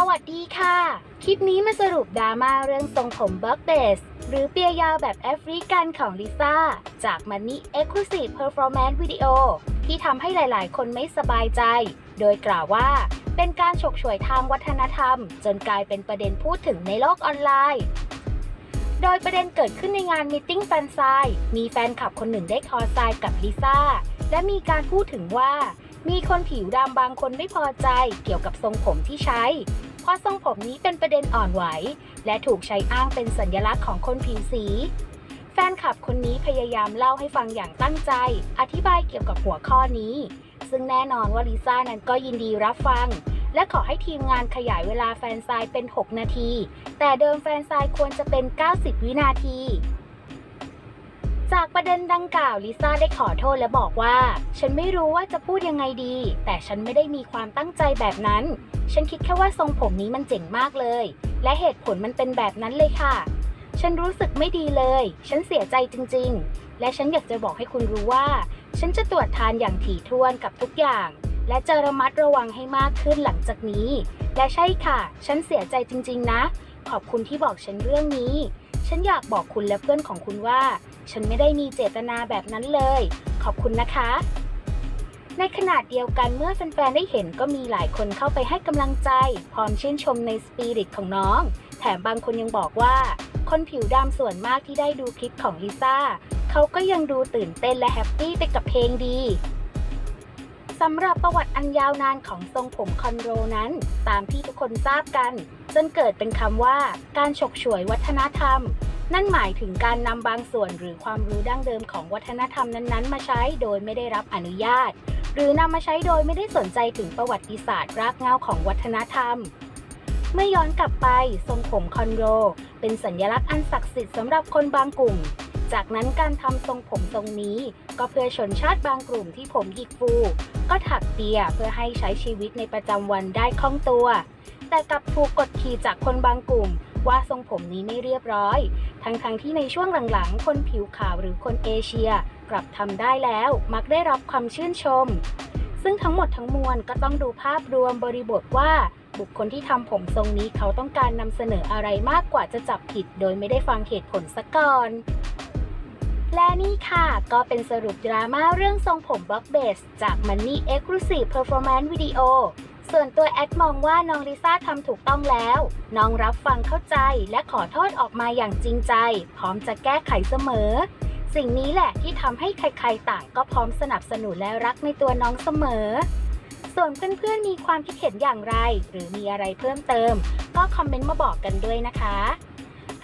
สวัสดีค่ะ คลิปนี้มาสรุปดราม่าเรื่องทรงผมเบิร์กเบส หรือเปียยาวแบบแอฟริกันของลิซ่า จาก Money Exclusive Performance Video ที่ทำให้หลายๆ คนไม่สบายใจ โดยกล่าวว่าเป็นการฉกฉวยทางวัฒนธรรม จนกลายเป็นประเด็นพูดถึงในโลกออนไลน์ โดยประเด็นเกิดขึ้นในงานมิทติ้งแฟนไซน์มีแฟนคลับคนหนึ่งได้คอไซน์กับลิซ่า และมีการพูดถึงว่า มีคนผิวดำบางคนไม่พอใจเกี่ยวกับทรงผมที่ใช้ เพราะทรงผมนี้เป็นประเด็นอ่อนไหว และถูกใช้อ้างเป็นสัญลักษณ์ของคนผิวสี แฟนคลับคนนี้พยายามเล่าให้ฟังอย่างตั้งใจ อธิบายเกี่ยวกับหัวข้อนี้ ซึ่งแน่นอนว่าลิซ่านั้นก็ยินดีรับฟัง และขอให้ทีมงานขยายเวลาแฟนไซน์เป็น 6 นาที แต่เดิมแฟนไซน์ควรจะเป็น 90 วินาที จากประเด็นดังกล่าวลิซ่าได้ขอโทษและบอกว่า ฉันไม่รู้ว่าจะพูดยังไงดี แต่ฉันไม่ได้มีความตั้งใจแบบนั้น ฉันคิดแค่ว่าทรงผมนี้มันเจ๋งมากเลย และเหตุผลมันเป็นแบบนั้นเลยค่ะ ฉันรู้สึกไม่ดีเลย ฉันเสียใจจริง ๆ และฉันอยากจะบอกให้คุณรู้ว่า ฉันจะตรวจทานอย่างถี่ถ้วนกับทุกอย่าง และจะระมัดระวังให้มากขึ้นหลังจากนี้ และใช่ค่ะ ฉันเสียใจจริง ๆ นะ ขอบคุณที่บอกฉันเรื่องนี้ ฉันอยากบอกคุณและเพื่อนของคุณว่า ฉันไม่ได้มีเจตนาแบบนั้นเลย ขอบคุณนะคะ ในขณะเดียวกันเมื่อแฟนๆได้เห็นก็มีหลายคนเข้าไปให้กำลังใจ พร้อมชื่นชมในสปิริตของน้อง แถมบางคนยังบอกว่า คนผิวดำส่วนมากที่ได้ดูคลิปของลิซ่าเขาก็ยังดูตื่นเต้นและแฮปปี้ไปกับเพลงดี สำหรับประวัติอันยาวนานของทรงผมคอนโดนั้น ตามที่ทุกคนทราบกัน จนเกิดเป็นคำว่า การฉกฉวยวัฒนธรรม นั่นหมายถึงการนำบางส่วนหรือความรู้ดั้งเดิมของวัฒนธรรมนั้นๆ มาใช้โดยไม่ได้รับอนุญาต หรือนำมาใช้โดยไม่ได้สนใจถึงประวัติศาสตร์รากเหง้าของวัฒนธรรมเมื่อย้อนกลับไป ทรงผมคอนโดเป็นสัญลักษณ์อันศักดิ์สิทธิ์สำหรับคนบางกลุ่ม จากนั้นการทำทรงผมทรงนี้ ก็เพื่อชนชาติบางกลุ่มที่ผมหยิกฟู ก็ถักเปียเพื่อให้ใช้ชีวิตในประจำวันได้คล่องตัว แต่กลับถูกกดขี่จากคนบางกลุ่ม ว่าทรงผมนี้ไม่เรียบร้อย ทั้งๆทที่ในช่วงหลังๆ คนผิวขาวหรือคนเอเชีย กลับทำได้แล้วมักได้รับความชื่นชม ซึ่งทั้งหมดทั้งมวลก็ต้องดูภาพรวมบริบทว่าบุคคลที่ทำผมทรงนี้เขาต้องการนำเสนออะไรมากกว่าจะจับผิด โดยไม่ได้ฟังเหตุผลซะก่อน และนี่ค่ะ ก็เป็นสรุปดราม่าเรื่องทรงผมบล็อกเบส จาก Money Exclusive Performance Video ส่วนตัวแอดมองว่าน้องลิซ่าทำถูกต้องแล้ว น้องรับฟังเข้าใจและขอโทษออกมาอย่างจริงใจ พร้อมจะแก้ไขเสมอ สิ่งนี้แหละที่ทำให้ใครๆต่างก็พร้อมสนับสนุนและรักในตัวน้องเสมอ ส่วนเพื่อนๆมีความคิดเห็นอย่างไร หรือมีอะไรเพิ่มเติม ก็คอมเมนต์มาบอกกันด้วยนะคะ